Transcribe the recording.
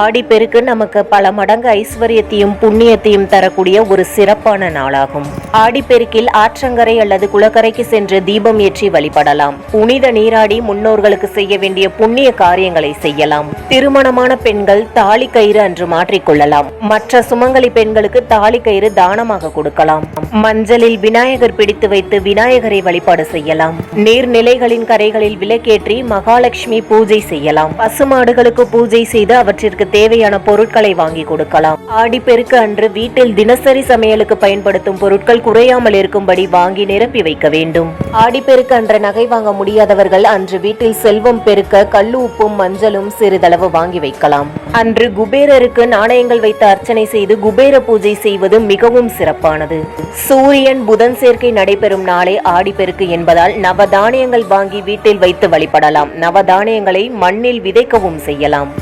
ஆடிப்பெருக்கு நமக்கு பல மடங்கு ஐஸ்வர்யத்தையும் புண்ணியத்தையும் தரக்கூடிய ஒரு சிறப்பான நாளாகும். ஆடிப்பெருக்கில் ஆற்றங்கரை அல்லது குளக்கரைக்கு சென்று தீபம் ஏற்றி வழிபடலாம். புனித நீராடி முன்னோர்களுக்கு செய்ய வேண்டிய புண்ணிய காரியங்களை செய்யலாம். திருமணமான பெண்கள் தாலி கயிறு அன்று மாற்றிக்கொள்ளலாம் மற்ற சுமங்கலி பெண்களுக்கு தாலி கயிறு தானமாக கொடுக்கலாம். மஞ்சளில் விநாயகர் பிடித்து வைத்து விநாயகரை வழிபாடு செய்யலாம். நீர்நிலைகளின் கரைகளில் விளக்கேற்றி மகாலட்சுமி பூஜை செய்யலாம். பசுமாடுகளுக்கு பூஜை செய்து அவற்றிற்கு தேவையான பொருட்களை வாங்கி கொடுக்கலாம். ஆடிப்பெருக்கு அன்று வீட்டில் தினசரி சமையலுக்கு பயன்படுத்தும் பொருட்கள் குறையாமல் இருக்கும்படி வாங்கி நிரப்பி வைக்க வேண்டும். ஆடிப்பெருக்கு அன்று நகை வாங்க முடியாதவர்கள் அன்று வீட்டில் செல்வம் பெருக்க கல்லு உப்பும் மஞ்சளும் சிறிதளவு வாங்கி வைக்கலாம். அன்று குபேரருக்கு நாணயங்கள் வைத்து அர்ச்சனை செய்து குபேர பூஜை செய்வது மிகவும் சிறப்பானது. சூரியன் புதன் சேர்க்கை நடைபெறும் நாளே ஆடிப்பெருக்கு என்பதால் நவதானியங்கள் வாங்கி வீட்டில் வைத்து வழிபடலாம். நவதானியங்களை மண்ணில் விதைக்கவும் செய்யலாம்.